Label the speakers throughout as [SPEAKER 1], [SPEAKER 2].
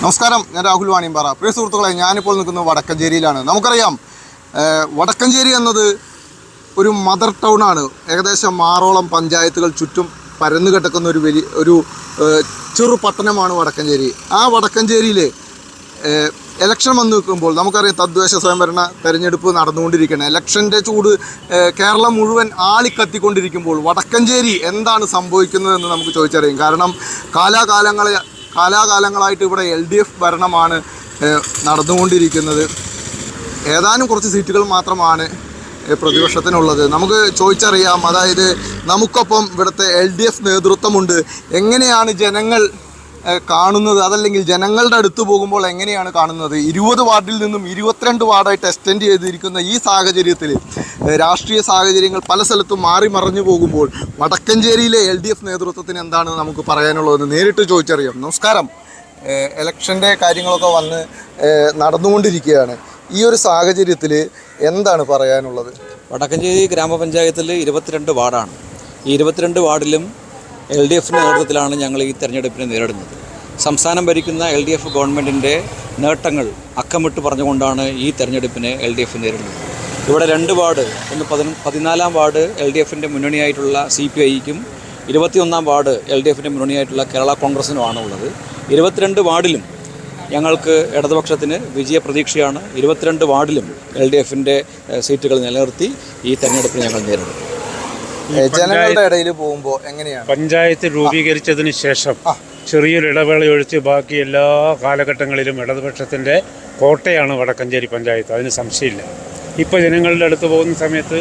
[SPEAKER 1] നമസ്കാരം ഞാൻ രാഹുൽ വാണിയമ്പാറ. പ്രിയ സുഹൃത്തുക്കളെ ഞാനിപ്പോൾ നിൽക്കുന്നത് വടക്കഞ്ചേരിയിലാണ്. നമുക്കറിയാം വടക്കഞ്ചേരി എന്നത് ഒരു മദർ ടൗൺ ആണ്. ഏകദേശം ആറോളം പഞ്ചായത്തുകൾ ചുറ്റും പരന്നു കിടക്കുന്ന ഒരു വലിയ ഒരു ചെറു പട്ടണമാണ് വടക്കഞ്ചേരി. ആ വടക്കഞ്ചേരിയിൽ ഇലക്ഷൻ വന്നു നിൽക്കുമ്പോൾ നമുക്കറിയാം തദ്ദേശ സ്വയംഭരണ തെരഞ്ഞെടുപ്പ് നടന്നുകൊണ്ടിരിക്കുകയാണ് ഇലക്ഷന്റെ ചൂട് കേരളം മുഴുവൻ ആളിക്കത്തിക്കൊണ്ടിരിക്കുമ്പോൾ വടക്കഞ്ചേരി എന്താണ് സംഭവിക്കുന്നതെന്ന് നമുക്ക് ചോദിച്ചറിയാം. കാരണം കാലാകാലങ്ങളെ കാലാകാലങ്ങളായിട്ട് ഇവിടെ എൽ ഡി എഫ് ഭരണമാണ് നടന്നുകൊണ്ടിരിക്കുന്നത്. ഏതാനും കുറച്ച് സീറ്റുകൾ മാത്രമാണ് പ്രതിപക്ഷത്തിനുള്ളത്. നമുക്ക് ചോദിച്ചറിയാം അതായത് നമുക്കൊപ്പം ഇവിടുത്തെ എൽ ഡി എഫ് നേതൃത്വമുണ്ട്. എങ്ങനെയാണ് ജനങ്ങൾ കാണുന്നത്? അതല്ലെങ്കിൽ ജനങ്ങളുടെ അടുത്ത് പോകുമ്പോൾ എങ്ങനെയാണ് കാണുന്നത്? ഇരുപത് വാർഡിൽ നിന്നും ഇരുപത്തിരണ്ട് വാർഡായിട്ട് എക്സ്റ്റെൻഡ് ചെയ്തിരിക്കുന്ന ഈ സാഹചര്യത്തിൽ രാഷ്ട്രീയ സാഹചര്യങ്ങൾ പല സ്ഥലത്തും മാറി മറിഞ്ഞു പോകുമ്പോൾ വടക്കഞ്ചേരിയിലെ എൽ ഡി എഫ് നേതൃത്വത്തിന് എന്താണ് നമുക്ക് പറയാനുള്ളതെന്ന് നേരിട്ട് ചോദിച്ചറിയാം. നമസ്കാരം. എലക്ഷന്റെ കാര്യങ്ങളൊക്കെ വന്ന് നടന്നുകൊണ്ടിരിക്കുകയാണ്. ഈ ഒരു സാഹചര്യത്തിൽ എന്താണ് പറയാനുള്ളത്?
[SPEAKER 2] വടക്കഞ്ചേരി ഗ്രാമപഞ്ചായത്തിൽ ഇരുപത്തിരണ്ട് വാർഡാണ്. ഈ ഇരുപത്തിരണ്ട് വാർഡിലും എൽ ഡി എഫിന്റെ നേതൃത്വത്തിലാണ് ഞങ്ങൾ ഈ തെരഞ്ഞെടുപ്പിനെ നേരിടുന്നത്. സംസ്ഥാനം ഭരിക്കുന്ന എൽ ഡി എഫ് ഗവൺമെന്റിന്റെ നേട്ടങ്ങൾ അക്കമിട്ട് പറഞ്ഞുകൊണ്ടാണ് ഈ തെരഞ്ഞെടുപ്പിനെ എൽ ഡി എഫ് നേരിടുന്നത്. ഇവിടെ രണ്ട് വാർഡ് ഒന്ന് പതിന പതിനാലാം വാർഡ് എൽ ഡി എഫിന്റെ മുന്നണിയായിട്ടുള്ള സി പി ഐക്കും ഇരുപത്തിയൊന്നാം വാർഡ് എൽ ഡി എഫിന്റെ മുന്നണിയായിട്ടുള്ള കേരള കോൺഗ്രസിനുമാണ് ഉള്ളത് ഇരുപത്തിരണ്ട് വാർഡിലും ഞങ്ങൾക്ക് ഇടതുപക്ഷത്തിന് വിജയപ്രതീക്ഷയാണ് ഇരുപത്തിരണ്ട് വാർഡിലും എൽ ഡി എഫിന്റെ സീറ്റുകൾ നിലനിർത്തി ഈ തെരഞ്ഞെടുപ്പിൽ ഞങ്ങൾ നേരിടും.
[SPEAKER 1] ജനങ്ങളുടെ ഇടയിൽ പോകുമ്പോൾ എങ്ങനെയാണ്?
[SPEAKER 3] പഞ്ചായത്ത് രൂപീകരിച്ചതിന് ശേഷം ചെറിയൊരു ഇടവേള ഒഴിച്ച് ബാക്കി എല്ലാ കാലഘട്ടങ്ങളിലും ഇടതുപക്ഷത്തിന്റെ കോട്ടയാണ് വടക്കഞ്ചേരി പഞ്ചായത്ത്. അതിന് സംശയമില്ല. ഇപ്പോൾ ജനങ്ങളുടെ അടുത്ത് പോകുന്ന സമയത്ത്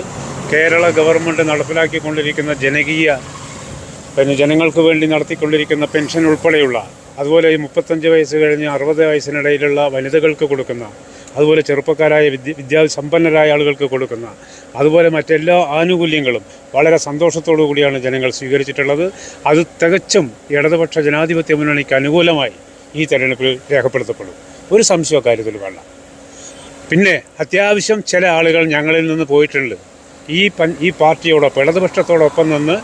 [SPEAKER 3] കേരള ഗവൺമെന്റ് നടപ്പിലാക്കിക്കൊണ്ടിരിക്കുന്ന ജനകീയ പിന്നെ ജനങ്ങൾക്ക് വേണ്ടി നടത്തിക്കൊണ്ടിരിക്കുന്ന പെൻഷൻ ഉൾപ്പെടെയുള്ള അതുപോലെ ഈ മുപ്പത്തഞ്ച് വയസ്സ് കഴിഞ്ഞ് അറുപത് വയസ്സിനിടയിലുള്ള വനിതകൾക്ക് കൊടുക്കുന്ന അതുപോലെ ചെറുപ്പക്കാരായ വിദ്യ വിദ്യാസമ്പന്നരായ ആളുകൾക്ക് കൊടുക്കുന്ന അതുപോലെ മറ്റെല്ലാ ആനുകൂല്യങ്ങളും വളരെ സന്തോഷത്തോടു കൂടിയാണ് ജനങ്ങൾ സ്വീകരിച്ചിട്ടുള്ളത്. അത് തികച്ചും ഇടതുപക്ഷ ജനാധിപത്യ മുന്നണിക്ക് അനുകൂലമായി ഈ തെരഞ്ഞെടുപ്പിൽ രേഖപ്പെടുത്തപ്പെടും. ഒരു സംശയ കാര്യത്തിൽ വേണ്ട. പിന്നെ അത്യാവശ്യം ചില ആളുകൾ ഞങ്ങളിൽ നിന്ന് പോയിട്ടുണ്ട്. ഈ പൻ ഈ പാർട്ടിയോടൊപ്പം ഇടതുപക്ഷത്തോടൊപ്പം നിന്ന്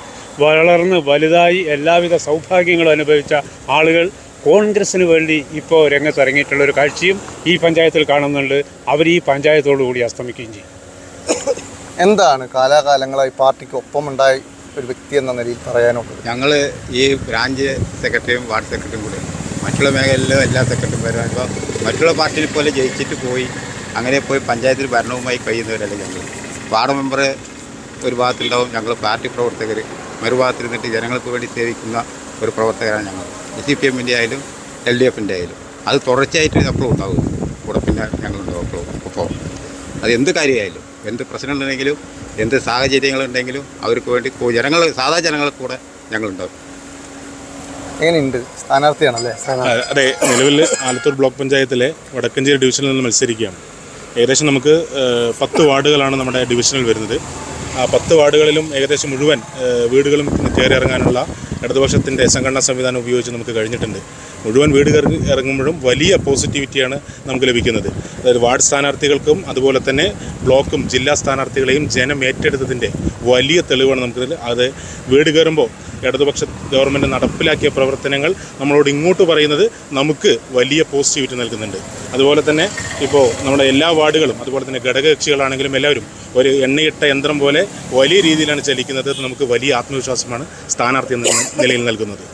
[SPEAKER 3] വളർന്ന് വലുതായി എല്ലാവിധ സൗഭാഗ്യങ്ങളും അനുഭവിച്ച ആളുകൾ കോൺഗ്രസ്സിന് വേണ്ടി ഇപ്പോൾ രംഗത്തിറങ്ങിയിട്ടുള്ള ഒരു കാഴ്ചയും ഈ പഞ്ചായത്തിൽ കാണുന്നുണ്ട്. അവർ ഈ പഞ്ചായത്തോടു കൂടി അസ്തമിക്കുകയും ചെയ്യും.
[SPEAKER 1] എന്താണ് കാലാകാലങ്ങളായി പാർട്ടിക്ക് ഒപ്പമുണ്ടായി ഒരു വ്യക്തി എന്ന നിലയിൽ പറയാനുള്ളത്?
[SPEAKER 4] ഞങ്ങൾ ഈ ബ്രാഞ്ച് സെക്രട്ടറിയും വാർഡ് സെക്രട്ടറിയും കൂടെ. മറ്റുള്ള മേഖലയിലും എല്ലാ സെക്രട്ടറിമാരും ഇപ്പോൾ മറ്റുള്ള പാർട്ടിയിൽ പോലെ ജയിച്ചിട്ട് പോയി. അങ്ങനെ പോയി പഞ്ചായത്തിൽ ഭരണവുമായി കഴിയുന്നവരല്ല ഞങ്ങൾ. വാർഡ് മെമ്പർ ഒരു ഭാഗത്തുണ്ടാവും ഞങ്ങൾ പാർട്ടി പ്രവർത്തകർ മറുഭാഗത്തിരുന്നിട്ട് ജനങ്ങൾക്ക് വേണ്ടി സേവിക്കുന്ന ഒരു പ്രവർത്തകരാണ് ഞങ്ങൾ. സി പി എമ്മിന്റെ ആയാലും എൽ ഡി എഫിന്റെ ആയാലും. അത് തുടർച്ചയായിട്ട് എപ്പോഴും ഉണ്ടാവും. കൂടെ പിന്നെ ഞങ്ങളുണ്ടാവും എപ്പോഴും അപ്പോൾ അത് എന്ത് കാര്യമായാലും എന്ത് പ്രശ്നമുണ്ടെങ്കിലും എന്ത് സാഹചര്യങ്ങളുണ്ടെങ്കിലും അവർക്ക് വേണ്ടി കൂ- ജനങ്ങൾ സാധാ ജനങ്ങൾക്ക് കൂടെ ഞങ്ങളുണ്ടാവും.
[SPEAKER 1] എങ്ങനെയുണ്ട്? സ്ഥാനാർത്ഥിയാണല്ലേ?
[SPEAKER 5] അതെ നിലവിൽ ആലത്തൂർ ബ്ലോക്ക് പഞ്ചായത്തിലെ വടക്കഞ്ചേരി ഡിവിഷനിൽ നിന്ന് മത്സരിക്കുകയാണ്. ഏകദേശം നമുക്ക് പത്ത് വാർഡുകളാണ് നമ്മുടെ ഡിവിഷനിൽ വരുന്നത്. ആ പത്ത് വാർഡുകളിലും ഏകദേശം മുഴുവൻ വീടുകളും കയറി ഇറങ്ങാനുള്ള ഇടതുപക്ഷത്തിന്റെ സംഘടനാ സംവിധാനം ഉപയോഗിച്ച് നമുക്ക് കഴിഞ്ഞിട്ടുണ്ട്. മുഴുവൻ വീട് ഇറങ്ങുമ്പോഴും വലിയ പോസിറ്റിവിറ്റിയാണ് നമുക്ക് ലഭിക്കുന്നത്. അതായത് വാർഡ് സ്ഥാനാർത്ഥികൾക്കും അതുപോലെ തന്നെ ബ്ലോക്കും ജില്ലാ സ്ഥാനാർത്ഥികളെയും ജനം ഏറ്റെടുത്തതിന്റെ വലിയ തെളിവാണ് നമുക്ക് അത് വീട് കയറുമ്പോൾ ഇടതുപക്ഷ ഗവൺമെന്റ് നടപ്പിലാക്കിയ പ്രവർത്തനങ്ങൾ നമ്മളോട് ഇങ്ങോട്ട് പറയുന്നത് നമുക്ക് വലിയ പോസിറ്റിവിറ്റി നൽകുന്നുണ്ട്. അതുപോലെ തന്നെ ഇപ്പോൾ നമ്മുടെ എല്ലാ വാർഡുകളും അതുപോലെ തന്നെ ഘടകകക്ഷികളാണെങ്കിലും എല്ലാവരും ഒരു എണ്ണയിട്ട യന്ത്രം പോലെ വലിയ രീതിയിലാണ് ചലിക്കുന്നത്. നമുക്ക് വലിയ ആത്മവിശ്വാസമാണ്. സ്ഥാനാർത്ഥി എന്ന നിലയിൽ നൽകുന്നത്.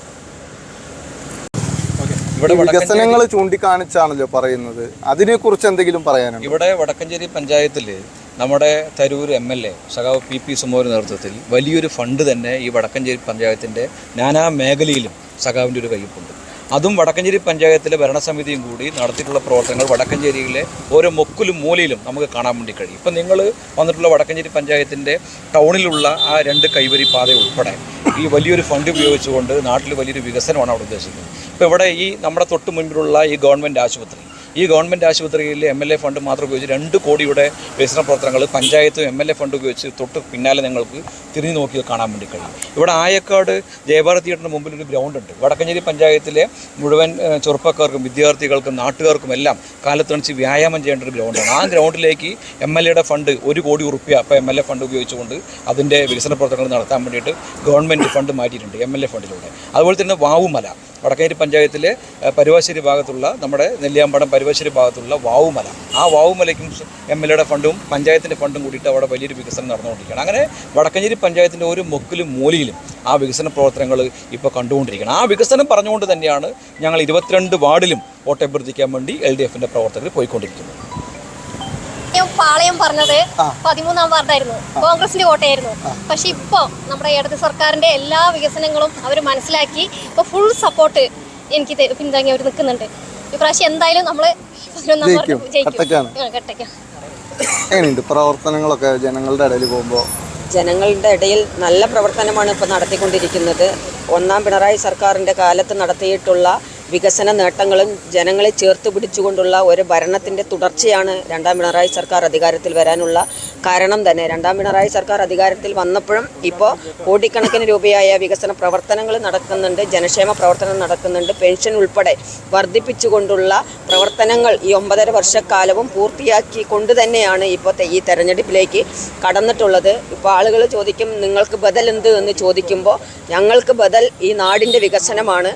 [SPEAKER 2] ഇവിടെ വടക്കഞ്ചേരി
[SPEAKER 1] വികസനങ്ങൾ ചൂണ്ടിക്കാണിച്ചാണല്ലോ പറയുന്നത്. അതിനെ കുറിച്ച് എന്തെങ്കിലും പറയാനുണ്ടോ?
[SPEAKER 2] ഇവിടെ വടക്കഞ്ചേരി പഞ്ചായത്തിൽ നമ്മുടെ തരൂർ എം എൽ എ സഖാവ് പി പി സുമോയുടെ നേതൃത്വത്തിൽ വലിയൊരു ഫണ്ട് തന്നെ ഈ വടക്കഞ്ചേരി പഞ്ചായത്തിന്റെ നാനാ മേഖലയിലും സഖാവിന്റെ ഒരു കയ്യൊപ്പുണ്ട് അതും വടക്കഞ്ചേരി പഞ്ചായത്തിലെ ഭരണസമിതിയും കൂടി നടത്തിയിട്ടുള്ള പ്രവർത്തനങ്ങൾ വടക്കഞ്ചേരിയിലെ ഓരോ മൊക്കിലും മൂലയിലും നമുക്ക് കാണാൻ വേണ്ടി കഴിയും. ഇപ്പം നിങ്ങൾ വന്നിട്ടുള്ള വടക്കഞ്ചേരി പഞ്ചായത്തിന്റെ ടൗണിലുള്ള ആ രണ്ട് കൈവരി പാത ഉൾപ്പെടെ ഈ വലിയൊരു ഫണ്ട് ഉപയോഗിച്ചുകൊണ്ട് നാട്ടിൽ വലിയൊരു വികസനമാണ് അവിടെ ഉദ്ദേശിക്കുന്നത്. ഇപ്പോൾ ഇവിടെ ഈ നമ്മുടെ തൊട്ട് മുൻപിലുള്ള ഈ ഗവൺമെന്റ് ആശുപത്രി ഈ ഗവൺമെന്റ് ആശുപത്രിയിൽ എം എൽ എ ഫണ്ട് മാത്രം ഉപയോഗിച്ച് രണ്ട് കോടിയുടെ വികസന പ്രവർത്തനങ്ങൾ പഞ്ചായത്തും എം എൽ എ ഫണ്ട് ഉപയോഗിച്ച് തൊട്ട് പിന്നാലെ നിങ്ങൾക്ക് തിരിഞ്ഞു നോക്കി കാണാൻ വേണ്ടി കഴിയും. ഇവിടെ ആയക്കാട് ജയഭാരത് തിയേറ്ററിന് മുമ്പിൽ ഒരു ഗ്രൗണ്ട് ഉണ്ട്. വടക്കഞ്ചേരി പഞ്ചായത്തിലെ മുഴുവൻ ചെറുപ്പക്കാർക്കും വിദ്യാർത്ഥികൾക്കും നാട്ടുകാർക്കും എല്ലാം കാലത്തണിച്ച് വ്യായാമം ചെയ്യേണ്ട ഒരു ഗ്രൗണ്ടാണ് ആ ഗ്രൗണ്ടിലേക്ക് എം എൽ എയുടെ ഫണ്ട് ഒരു കോടി ഉറുപ്പ്യ അപ്പോൾ എം എൽ എ ഫണ്ട് ഉപയോഗിച്ചുകൊണ്ട് അതിന്റെ വികസന പ്രവർത്തനങ്ങൾ നടത്താൻ വേണ്ടിയിട്ട് ഗവൺമെന്റ് ഫണ്ട് മാറ്റിയിട്ടുണ്ട് എം എൽ എ ഫണ്ടിലൂടെ. അതുപോലെ തന്നെ വാവുമല വടക്കേരി പഞ്ചായത്തിലെ പരുവാശ്ശേരി ഭാഗത്തുള്ള നമ്മുടെ നെല്ലിയാമ്പടം പരുവാശ്ശേരി ഭാഗത്തുള്ള വാവുമല. ആ വാവുമലയ്ക്കും എം എൽ എയുടെ ഫണ്ടും പഞ്ചായത്തിന്റെ ഫണ്ടും കൂടിയിട്ട് അവിടെ വലിയൊരു വികസനം നടന്നുകൊണ്ടിരിക്കുകയാണ്. അങ്ങനെ വടക്കഞ്ചേരി പഞ്ചായത്തിന്റെ ഒരു മുക്കിലും മൂലയിലും ആ വികസന പ്രവർത്തനങ്ങൾ ഇപ്പോൾ കണ്ടുകൊണ്ടിരിക്കുകയാണ്. ആ വികസനം പറഞ്ഞുകൊണ്ട് തന്നെയാണ് ഞങ്ങൾ ഇരുപത്തിരണ്ട് വാർഡിലും വോട്ടഭ്യർത്ഥിക്കാൻ വേണ്ടി എൽ ഡി എഫിന്റെ പ്രവർത്തകർ പോയിക്കൊണ്ടിരിക്കുന്നത്.
[SPEAKER 6] പാളയം പറഞ്ഞത് പതിമൂന്നാം വാർഡായിരുന്നു. കോൺഗ്രസിന്റെ വോട്ടായിരുന്നു. പക്ഷെ ഇപ്പോ നമ്മുടെ ഇടത് സർക്കാരിന്റെ എല്ലാ വികസനങ്ങളും അവർ മനസ്സിലാക്കി ഇപ്പൊ ഫുൾ സപ്പോർട്ട് എനിക്ക് പിന്താങ്ങി അവർ നിൽക്കുന്നുണ്ട്. ഇപ്രാവശ്യം എന്തായാലും വാർഡ്
[SPEAKER 1] ജയിക്കും. കട്ടക്കാണ്. എങ്ങനെയുണ്ട് പ്രവർത്തനങ്ങളൊക്കെ ജനങ്ങളുടെ ഇടയിൽ പോകുമ്പോൾ
[SPEAKER 7] ജനങ്ങളുടെ ഇടയിൽ നല്ല പ്രവർത്തനമാണ് ഇപ്പോൾ നടത്തിക്കൊണ്ടിരിക്കുന്നത് ഒന്നാം പിണറായി സർക്കാരിന്റെ കാലത്ത് നടത്തിയിട്ടുള്ള വികസന നേട്ടങ്ങളും ജനങ്ങളെ ചേർത്ത് പിടിച്ചുകൊണ്ടുള്ള ഒരു ഭരണത്തിന്റെ തുടർച്ചയാണ് രണ്ടാം പിണറായി സർക്കാർ അധികാരത്തിൽ വരാനുള്ള കാരണം തന്നെ. രണ്ടാം പിണറായി സർക്കാർ അധികാരത്തിൽ വന്നപ്പോഴും ഇപ്പോൾ കോടിക്കണക്കിന് രൂപയായ വികസന പ്രവർത്തനങ്ങൾ നടക്കുന്നുണ്ട് ജനക്ഷേമ പ്രവർത്തനം നടക്കുന്നുണ്ട്. പെൻഷൻ ഉൾപ്പെടെ വർദ്ധിപ്പിച്ചുകൊണ്ടുള്ള പ്രവർത്തനങ്ങൾ ഈ ഒമ്പതര വർഷക്കാലവും പൂർത്തിയാക്കി കൊണ്ട് തന്നെയാണ് ഇപ്പോൾ ഈ തെരഞ്ഞെടുപ്പിലേക്ക് കടന്നിട്ടുള്ളത്. ഇപ്പോൾ ആളുകൾ ചോദിക്കും നിങ്ങൾക്ക് ബദൽ എന്ത്? എന്ന് ചോദിക്കുമ്പോൾ ഞങ്ങൾക്ക് ബദൽ ഈ നാടിന്റെ വികസനമാണ്.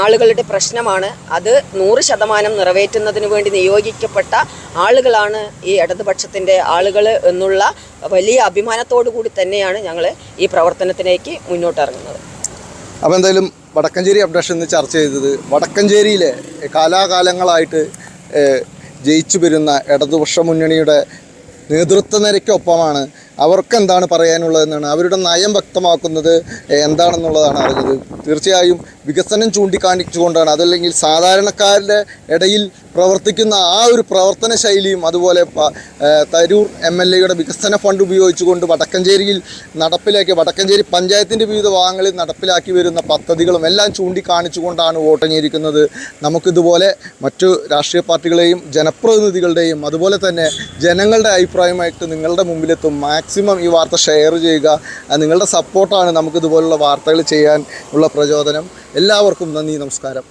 [SPEAKER 7] ആളുകളുടെ പ്രശ്നമാണ്. അത് നൂറ് ശതമാനം നിറവേറ്റുന്നതിന് വേണ്ടി നിയോഗിക്കപ്പെട്ട ആളുകളാണ് ഈ ഇടതുപക്ഷത്തിന്റെ ആളുകൾ എന്നുള്ള വലിയ അഭിമാനത്തോടു കൂടി തന്നെയാണ് ഞങ്ങൾ ഈ പ്രവർത്തനത്തിലേക്ക് മുന്നോട്ടിറങ്ങുന്നത്.
[SPEAKER 1] അപ്പോൾ എന്തായാലും വടക്കഞ്ചേരി അപ്ഡേഷൻ ഇന്ന് ചർച്ച ചെയ്തത് വടക്കഞ്ചേരിയിലെ കാലാകാലങ്ങളായിട്ട് ജയിച്ചു വരുന്ന ഇടതുപക്ഷ മുന്നണിയുടെ നേതൃത്വ നിരക്കൊപ്പമാണ് അവർക്ക് എന്താണ് പറയാനുള്ളതെന്നാണ്? അവരുടെ നയം വ്യക്തമാക്കുന്നത് എന്താണെന്നുള്ളതാണ് അറിഞ്ഞത്. തീർച്ചയായും വികസനം ചൂണ്ടിക്കാണിച്ചുകൊണ്ടാണ്. അതല്ലെങ്കിൽ സാധാരണക്കാരുടെ ഇടയിൽ പ്രവർത്തിക്കുന്ന ആ ഒരു പ്രവർത്തന ശൈലിയും അതുപോലെ തരൂർ എം എൽ എയുടെ വികസന ഫണ്ട് ഉപയോഗിച്ചുകൊണ്ട് വടക്കഞ്ചേരിയിൽ നടപ്പിലാക്കിയ വടക്കഞ്ചേരി പഞ്ചായത്തിന്റെ വിവിധ ഭാഗങ്ങളിൽ നടപ്പിലാക്കി വരുന്ന പദ്ധതികളും എല്ലാം ചൂണ്ടിക്കാണിച്ചുകൊണ്ടാണ് വോട്ടങ്ങിയിരിക്കുന്നത് നമുക്കിതുപോലെ മറ്റു രാഷ്ട്രീയ പാർട്ടികളെയും ജനപ്രതിനിധികളുടെയും അതുപോലെ തന്നെ ജനങ്ങളുടെ അഭിപ്രായമായിട്ട് നിങ്ങളുടെ മുമ്പിലെത്തും. മാക്സിമം ഈ വാർത്ത ഷെയർ ചെയ്യുക. നിങ്ങളുടെ സപ്പോർട്ടാണ് നമുക്കിതുപോലുള്ള വാർത്തകൾ ചെയ്യാൻ ഉള്ള പ്രചോദനം. എല്ലാവർക്കും നന്ദി നമസ്കാരം.